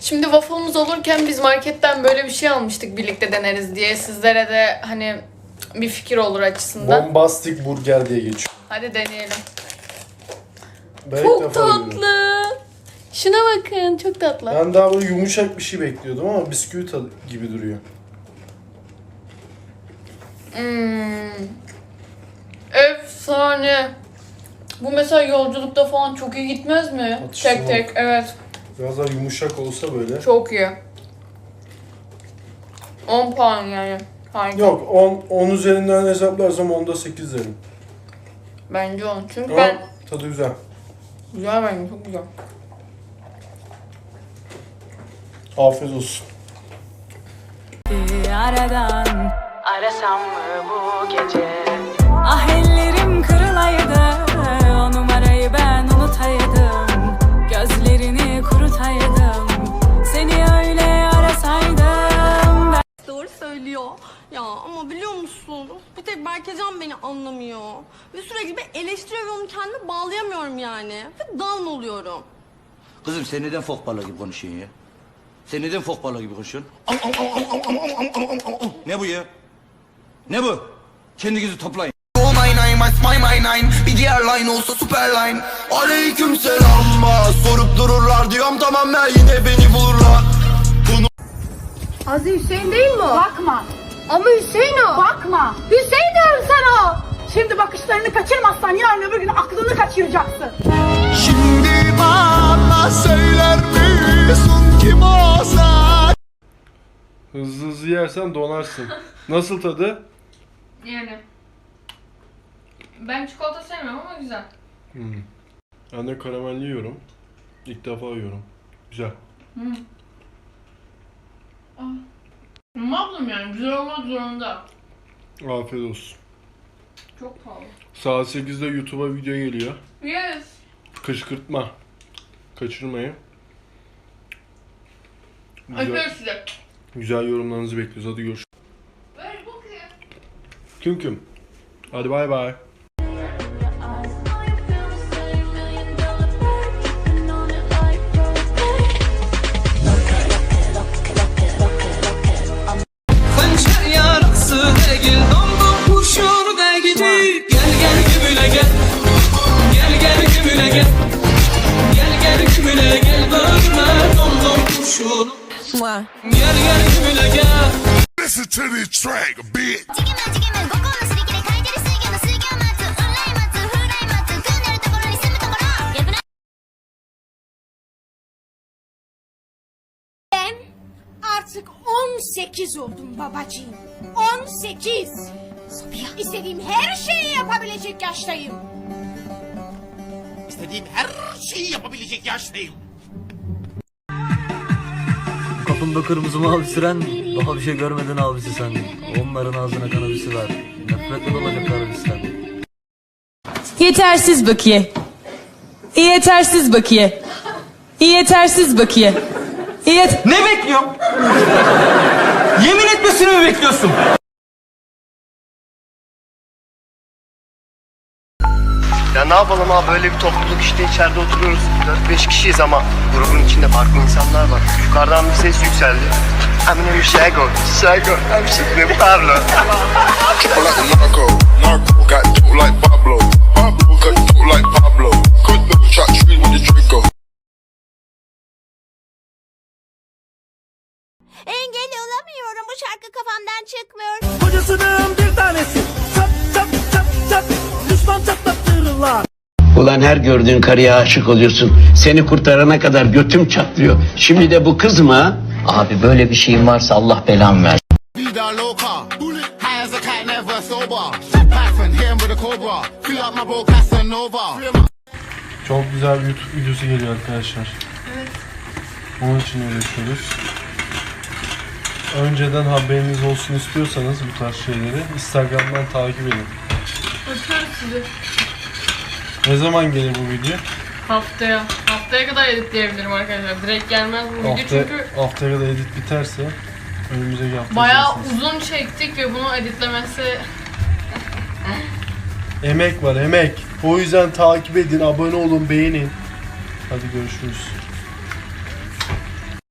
Şimdi waffle'ımız olurken biz marketten böyle bir şey almıştık birlikte deneriz diye. Sizlere de hani bir fikir olur açısından. Bombastic burger diye geçiyor. Hadi deneyelim. Ben ilk Çok defa tatlı. Şuna bakın çok tatlı. Ben daha böyle yumuşak bir şey bekliyordum ama bisküvi tadı gibi duruyor. Hmm. Efsane. Bu mesela yolculukta falan çok iyi gitmez mi? Atıştırma. Tek tek evet. Biraz daha yumuşak olsa böyle. Çok iyi. 10 puan yani. Harika. Yok 10, 10 üzerinden hesaplarsam 10'da 8 derim. Bence 10. Çünkü Ama ben... tadı güzel. Güzel bence çok güzel. Afiyet olsun. Aradan Arasam mı bu gece? ah musun? Bir tek Berkecan beni anlamıyor. Ve sürekli bir eleştiriyor ve onu kendime bağlayamıyorum yani. Ve down oluyorum. Kızım sen neden fok balığı gibi konuşuyorsun ya? Sen neden fok balığı gibi konuşuyorsun? ne bu ya? Ne bu? Kendinizi toplayın. Oh my nine, my my my nine Bir diğer line olsa süper line Aleyküm selam Sorup dururlar diyorum tamam ben yine beni bulurlar Aziz Hüseyin değil mi o? Bakma. Ama Hüseyin o. Bakma. Hüseyin diyorum sana o. Şimdi bakışlarını kaçırmazsan yarın öbür gün aklını kaçıracaksın. Şimdi bana söyler misin kim olsa Hızlı hızlı yersen donarsın. Nasıl tadı? Yani. Ben çikolata sevmiyorum ama güzel. Ben de karamelli yiyorum. İlk defa yiyorum. Güzel. Ne yaptım yani? Güzel olmak zorunda. Afiyet olsun. Çok pahalı. Saat 8'de YouTube'a video geliyor. Yes. Kışkırtma. Kaçırmayın. Güzel, size. güzel yorumlarınızı bekliyoruz. Hadi görüşürüz. Böyle bakıyor. Küm küm. Hadi bay bay. to the track, bitch. artık 18 oldum babacığım. 18. Sabiha. İstediğim her şeyi yapabilecek yaştayım. İstediğim her şeyi yapabilecek yaştayım. Kapında kırmızı mavi süren daha bir şey görmeden abisi sen. Onların ağzına kanabisi ver. Nefretle dolacak harbisten. Yetersiz bakiye Yetersiz bakiye Yetersiz bakiye Yet Ne bekliyorsun? Yemin etmesini mi bekliyorsun? Ya ne yapalım abi böyle bir topluluk işte içeride oturuyoruz 4-5 kişiyiz ama grubun içinde farklı insanlar var Yukarıdan bir ses yükseldi Eminem Pablo Triple like narco, narco. Got dope like Pablo, Pablo. Got dope like Pablo. Good little shot tree with the Draco. Engel olamıyorum bu şarkı kafamdan çıkmıyor. Kocasının Ulan her gördüğün karıya aşık oluyorsun. Seni kurtarana kadar götüm çatlıyor. Şimdi de bu kız mı? ha? Abi böyle bir şeyin varsa Allah belamı versin. Çok güzel bir YouTube videosu geliyor arkadaşlar. Evet. Onun için uğraşıyoruz. Önceden haberiniz olsun istiyorsanız bu tarz şeyleri Instagram'dan takip edin. Öpüyoruz sizi. Ne zaman gelir bu video? Haftaya. Haftaya kadar editleyebilirim arkadaşlar. Direkt gelmez bu video Hafta, çünkü haftaya da edit biterse önümüzdeki hafta bayağı izlersiniz. uzun çektik ve bunu editlemesi Emek var emek. O yüzden takip edin, abone olun, beğenin. Hadi görüşürüz.